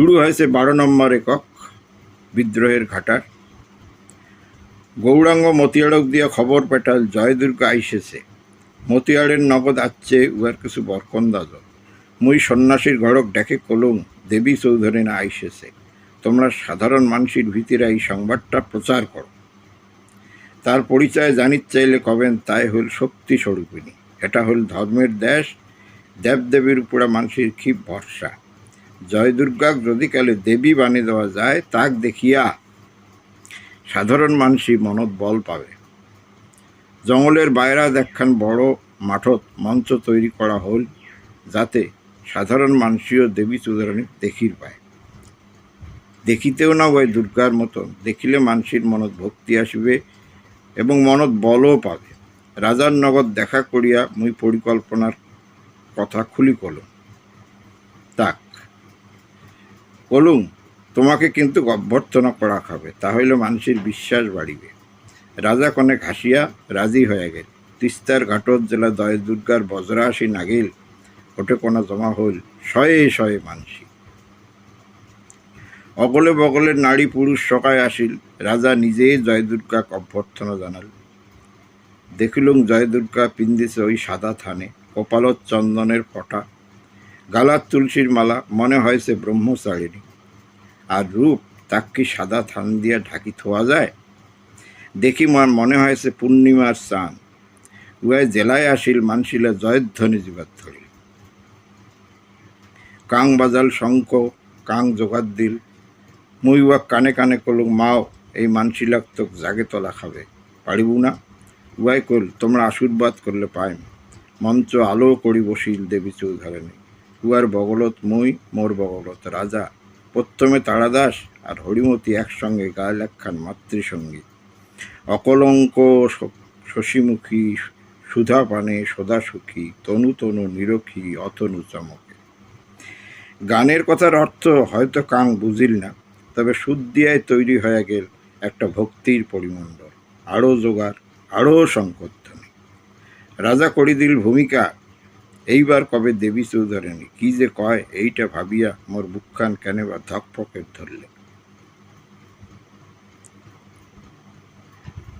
শুরু হয়েছে বারো নম্বর একক বিদ্রোহের ঘাটার। গৌরাঙ্গ মতিয়াড়ক দিয়া খবর পেটাল জয়দুর্গ আইসেছে মতিয়াড়ের নগদ আচ্ছে উহার কিছু বরকন্দাজ মুই সন্ন্যাসীর ঘরক ডেকে কলুম, দেবী চৌধুরী না আইসেছে তোমরা সাধারণ মানুষের ভিতরে এই সংবাদটা প্রচার করো। তার পরিচয় জানিত চাইলে কবেন, তাই হল শক্তি স্বরূপিনী এটা হল ধর্মের দেশ, দেবদেবীর উপরে মানুষের ক্ষিপ ভরসা। জয় দুর্গাক যদি কালে দেবী বানিয়ে দেওয়া যায়, তাক দেখিয়া সাধারণ মানুষই মনত বল পাবে। জঙ্গলের বাইরা দেখখান বড় মাঠত মঞ্চ তৈরি করা হল, যাতে সাধারণ মানুষীয় দেবী চৌধুরানী দেখির পায়। দেখিতেও না ওই দুর্গার মতন, দেখিলে মানুষের মনত ভক্তি আসবে এবং মনত বলও পাবে। রাজার নগদ দেখা করিয়া মুই পরিকল্পনার কথা খুলি কলম তাক কলুম তোমাকে কিন্তু অভ্যর্থনা করা খাবে তাহলে মানুষের বিশ্বাস বাড়িবে। রাজা কনেক হাসিয়া রাজি হয়ে গেল। তিস্তার ঘাটত জেলা দয় দুর্গার বজ্রাসী নাগিল ওটে কোনা জমা হইল, শয়ে শয়ে মানসি। অগলে বগলে নারী পুরুষ সকায় আসিল, রাজা নিজেই জয় দুর্গাক অভ্যর্থনা জানাল। দেখিলুম জয় দুর্গা পিন্দিছে ওই সাদা থানে, কপালত চন্দনের ফটা গালার তুলসীর মালা, মনে হয়েছে ব্রহ্মচারিণী। আর রূপ, তাক কি সাদা থান দিয়া ঢাকি থোয়া যায়? দেখি মার মনে হয়েছে পূর্ণিমার চান। উহায় জেলায় আসিল মানসিলা জয়ধ্বনি জীবাত ধরিল। কাং বাজাল শঙ্খ, কাং জোগাত দিল। মুই উহাক কানে কানে কলুক, মাও, এই মানসিলাক তোক জাগে তলা খাবে। পারিব না? উহাই কল তোমরা আশীর্বাদ করলে পাইম। মঞ্চ আলো করি বসিল দেবী চৌধুরানী। উহার বগলত মুই, মোর বগলত রাজা। প্রথমে তারাদাস আর হরিমতি একসঙ্গে গায়ে একখান মাতৃসঙ্গীত অকলঙ্ক শশীমুখী সুধা পানে সদা সুখী তনু তনু নিরখী, অতনু চমকে। গানের কথার অর্থ হয়তো কাং বুঝিল না, তবে সুদ দিয়ায় তৈরি হয়ে গেল একটা ভক্তির পরিমণ্ডল। আরও জোগাড়, আরও সংকোধনী রাজা করি দিল ভূমিকা এইবার কবে দেবী চৌধুরানী? কি যে কয়, এইটা ভাবিয়া মোর বুকখান কেন বা ধকপকের ধরলে।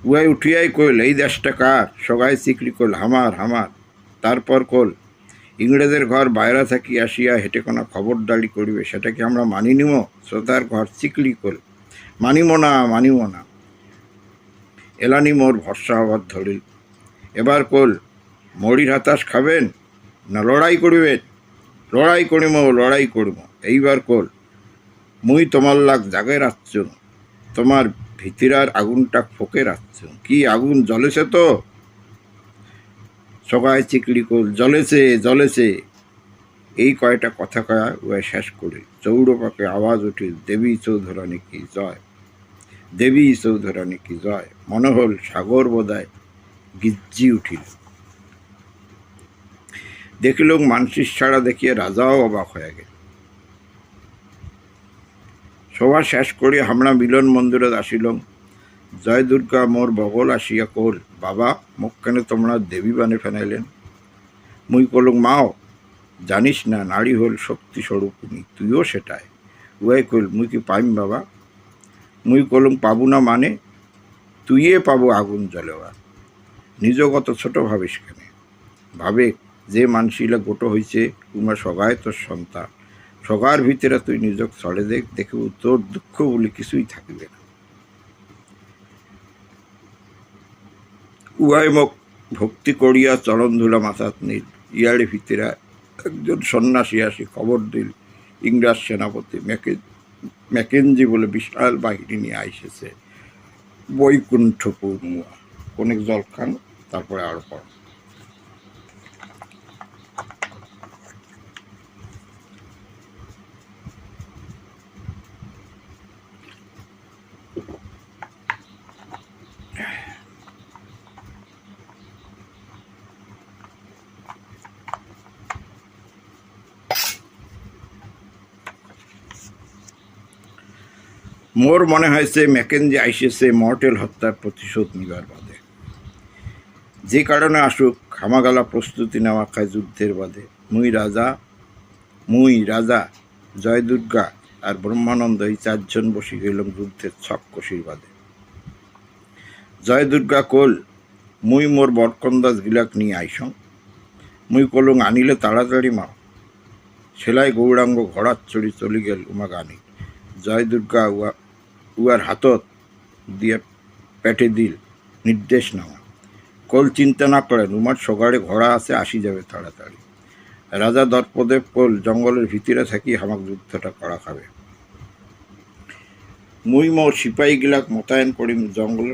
উহাই উঠিয়াই কইল, এই দেশটা কার? সবাই চিকরি কইল, হামার হামার। তারপর কল ইংরেজের ঘর বাইরা থাকি আসিয়া হেঁটে কোনো খবরদারি করিবে, সেটা কি আমরা মানি নিব শ্রোতার ঘর চিকলি কল মানিব না মানিব না। এলানি মোর ভরসা হবার ধরিল। এবার কল মরির হাতাস খাবেন? না লড়াই করিবেন লড়াই করিম লড়াই করিম। এইবার কল মুই তোমার লাগ জাগে রাখছ তোমার ভিতরার আগুনটা ফোকে রাখছ কি আগুন জ্বলেছে তো? সবাই চিকলি কল, জ্বলেছে জ্বলেছে। এই কয়টা কথা কয়া উয়া শেষ করে। চৌড়পাকে আওয়াজ উঠিল দেবী চৌধুরানী কি জয়? দেবী চৌধুরানী কি জয়? মনে হল সাগর বোধয় গিজ্জি উঠিল। দেখিল মানসির ছাড়া দেখিয়ে রাজাও অবাক হয়ে গেল। সভা শেষ করিয়া আমরা মিলন মন্দিরে আসিলাম। জয় দুর্গা মোর বগল আসিয়া কল, বাবা, মুখখানে তোমরা দেবী বানে ফেনাইলেন মুই কলুম, মাও, জানিস না নারী হল শক্তি স্বরূপিনী তুইও সেটাই। উয়াই কইল, মুই কি পাইম, বাবা? মুই কলুম, পাবো না মানে? তুইয়ে পাবো আগুন জ্বলেওয়া। নিজগত ছোট ভাবিস কেন? ভাবে যে মানসিলা গোটো হইছে কুমা সগায় তোর সন্তান। সগার ভিতরে তুই নিজক ছড়ে দেখ, দেখিব তোর দুঃখ বলে কিছুই থাকিবে না। উহাই মোক ভক্তি করিয়া চরণ ধুলা মাথাত নিল। ইয়ারে ভিতরে একজন সন্ন্যাসী আসি খবর দিল, ইংরাজ সেনাপতি ম্যাকে ম্যাকেঞ্জি বলে বিশাল বাহিনী নিয়ে আইসেছে। বৈকুণ্ঠপুর মুয়া। অনেক জল খান তারপরে আরও পড় মোর মনে হয়েছে ম্যাকেনজি আইসেছে মর্টেল হত্যার প্রতিশোধ নিবার বাদে। যে কারণে আসুক, খামাগালা প্রস্তুতি নেওয়া খায় যুদ্ধের বাদে। মুই রাজা মুই রাজা, জয় দুর্গা আর ব্রহ্মানন্দ এই চারজন বসে গেলাম যুদ্ধের ছক কষির বাদে। জয় দুর্গা কোল, মুই মোর বরকন্দাজ গিলাক নিয়ে আইসং। মুই কলং আনিলে তাড়াতাড়ি মা সেলাই গৌরাঙ্গ ঘোড়ার চড়ি চলি গেল উমাক আনি জয় দুর্গা উয়া উয়ার হাতত দিয়ে পেটে দিল, নির্দেশ নেওয়া কল চিন্তা না করেন, উমার সগাড়ে ঘোড়া আছে, আসি যাবে তাড়াতাড়ি। রাজা দর্পদেব কল জঙ্গলের ভিতরে থাকি হামাক যুদ্ধটা করা খাবে। মুই মোর সিপাহী গিলাক মোতায়েন করিম, জঙ্গল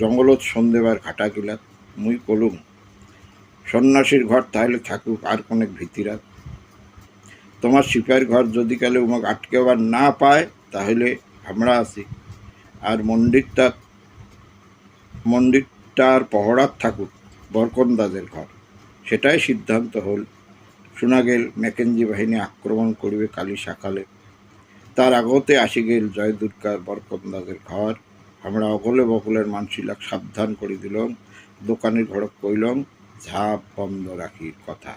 জঙ্গলত সন্ধেবার ঘাটা গিলাক। মুই কলুম, সন্ন্যাসীর ঘর তাহলে থাকুক, আর কোনেক ভিতিরাত তোমার সিপাহীর ঘর যদি কালে উমাক আটকেবার না পায়, তাহলে আমরা আছি। মন্দিরটা, মন্দিরটার পহরাত থাকুক বরকন্দাজের ঘর। সেটাই সিদ্ধান্ত হল। শোনা গেল ম্যাকেঞ্জি বাহিনী আক্রমণ করবে কালী সকালে। তার আগতে আসি গেল জয় দুর্গার বরকন্দাজের ঘর। আমরা অগলে বগলের মানসিলাক সাবধান করে দিলাম। দোকানের ঘরক কইলম, ঝাপ বন্ধ রাখির কথা।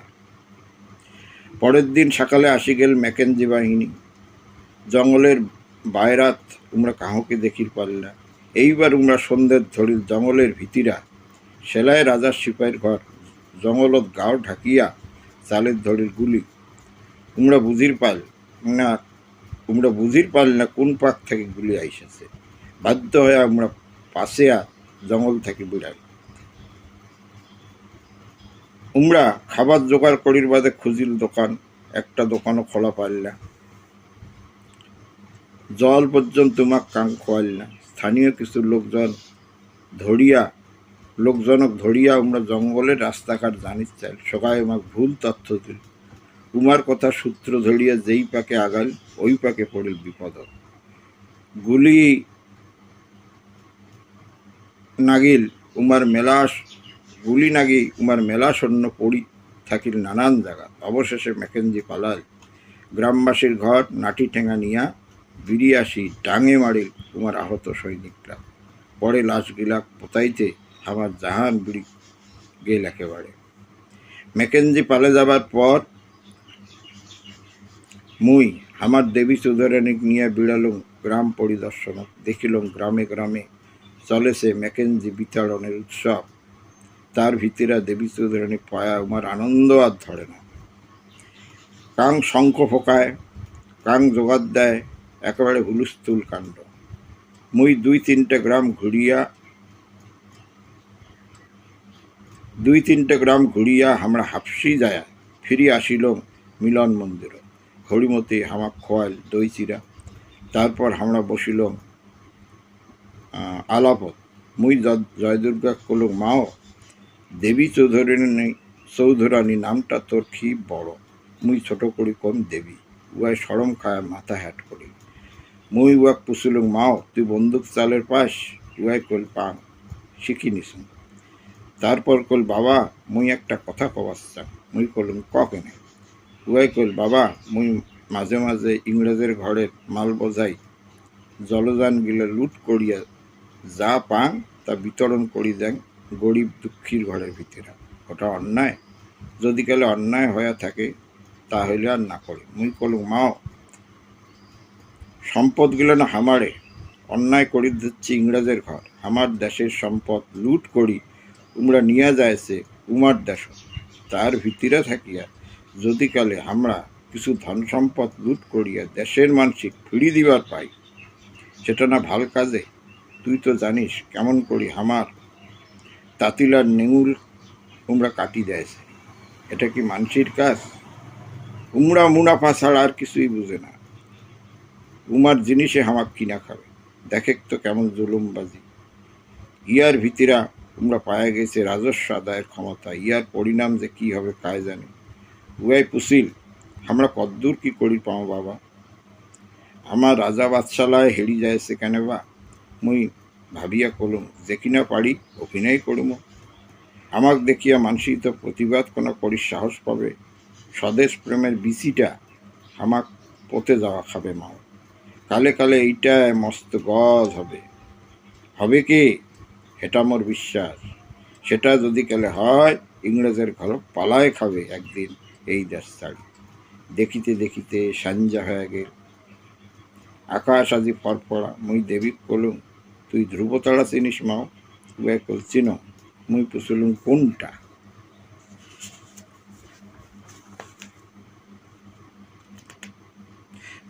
পরের দিন সকালে আসি গেল ম্যাকেঞ্জি বাহিনী জঙ্গলের বাইরাত উমরা কাহকে দেখির পারলা এইবার উমরা সন্ধ্যের ধরিল জঙ্গলের ভিতিরা সেলাই রাজার সিপাহীর ঘর জঙ্গলত গাও ঢাকিয়া চালের ধরির গুলি। উমরা বুঝির পাল না, উমরা বুঝির পাল না কোন পাক থেকে গুলি আইসেছে। বাধ্য হয়ে আমরা পাশে জঙ্গল থেকে বিড়াই উমরা খাবার জোগাড় করির বাদে খুঁজিল দোকান, একটা দোকানও খোলা পারল জল পর্যন্ত তোমাক কাং খোয়াল না। স্থানীয় কিছু লোকজন ধরিয়া, লোকজনক ধরিয়া আমরা জঙ্গলে রাস্তাঘাট জানিস চাই। সকালে আমাক ভুল তথ্য দিল। উমার কথা সূত্র ধরিয়া যেই পাকে আগাল ওই পাকে পড়িল বিপদ। গুলি নাগিল উমার মেলাস গুলি নাগি উমার মেলা সৈন্য পড়ি থাকিল নানান জায়গা অবশেষে ম্যাকেঞ্জি পালাল গ্রামবাসীর ঘর নাটি ঠেঙা নিয়া বিরিয়াসি ডাঙে মারে তোমার আহত সৈনিকরা। পরে লাশগিলা পোতাইতে আমার জাহান বিড়ি গেল একেবারে। ম্যাকেঞ্জি পালে যাবার পর মুই আমার দেবী চৌধুরানীক নিয়ে বিড়ালুম গ্রাম পরিদর্শন দেখিলাম গ্রামে গ্রামে চলেছে ম্যাকেঞ্জি বিতাড়নের উৎসব। তার ভিতরে দেবী চৌধুরানী পায়া আমার আনন্দ আর ধরে না। কাং শঙ্খ ফোকায়, কাং জোগাড় দেয় একেবারে হুলুস্থুল কাণ্ড। মুই দুই তিনটে গ্রাম ঘুরিয়া দুই তিনটে গ্রাম ঘুরিয়া আমরা হাফসি যায় ফিরি আসিল মিলন মন্দির হরিমতি হামা খোয়াল দই চিরা তারপর আমরা বসিল আলাপত। মুই জয়দুর্গা কল মাও, দেবী চৌধুরানী চৌধুরানী নামটা তোর কি বড়? মুই ছোট করি কম দেবী? উয়াই সরম খায় মাথা হ্যাট করি মুই ওয়াক পুছিলুম মাও, তুই বন্দুক চালের পাস উয়াই কল পাং শিখি নিছুন তারপর কল বাবা, মুই একটা কথা কবাচ্ছাম মুই কলুম ক কেনে? উয়াই কল বাবা, মুই মাঝে মাঝে ইংরেজের ঘরে মাল বজাই, জলযান গিলে লুট করিয়া যা পাং, তা বিতরণ করি দেন গরিব দুঃখীর ঘরের ভিতরে। ওটা অন্যায়? যদি কালে অন্যায় হয়ে থাকে, তাহলে আর না করি। মুই কলুম মাও সম্পদ গেল না হামারে। অন্যায় করি দিচ্ছি ইংরেজের ঘর। আমার দেশের সম্পদ লুট করি, উমরা নিয়ে যায়ছে উমার দেশ। তার ভিতরে থাকিয়া যদি কালে আমরা কিছু ধন সম্পদ লুট করিয়া দেশের মানসিক ফিরি দিবার পাই, সেটা না ভালো কাজে? তুই তো জানিস কেমন করি আমার তাতিলার নেঙুল উমরা কাটি দেয়ছে। এটা কি মানসির কাজ? উমরা মুনাফা ছাড়া আর কিছুই বুঝে না। উমার জিনিসে হামাক কিনা খাবে। দেখে তো কেমন জুলুমবাজি। ইয়ার ভিতিরা, তোমরা পায়া গেছে রাজস্ব আদায়ের ক্ষমতা। ইয়ার পরিণাম যে কি হবে কায় জানে। উয়াই পুসিল আমরা কদ্দূর কি করি পাও বাবা? আমার রাজা বাদশালায় হেরি যায়ছে কেন বা? মুই ভাবিয়া কলুম, যে কিনা পারি অভিনয় করুম। আমাক দেখিয়া মানসিক তো প্রতিবাদ কোনো করির সাহস পাবে? স্বদেশ প্রেমের বিচিটা আমাক পথে যাওয়া খাবে মাও। কালে কালে এইটা মস্ত গজ হবে। হবে কি? এটা মোর বিশ্বাস। সেটা যদি কালে হয়, ইংরেজের ঘর পালায় খাবে একদিন এই দেশ ছাড়ি। দেখিতে দেখিতে সাঞ্জা হয়ে গেল। আকাশ আজি ফরফরা মুই দেবী কলুম, তুই ধ্রুবতারা চিনিস মাও? উয়ে কল চিন, মুই পুছলুম কোনটা?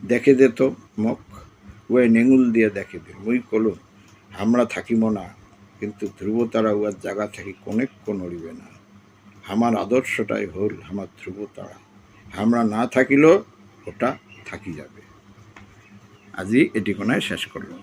দেখে দে তো মক উয়ে নেঙুল দিয়ে দেখে দিল মুই কলুম আমরা থাকিব না, কিন্তু ধ্রুবতারা উয়ার জায়গা থেকে কো নড়িবে না। আমার আদর্শটাই হল আমার ধ্রুবতারা। আমরা না থাকিলেও ওটা থাকি যাবে। আজি এটি কোনায় শেষ করলাম।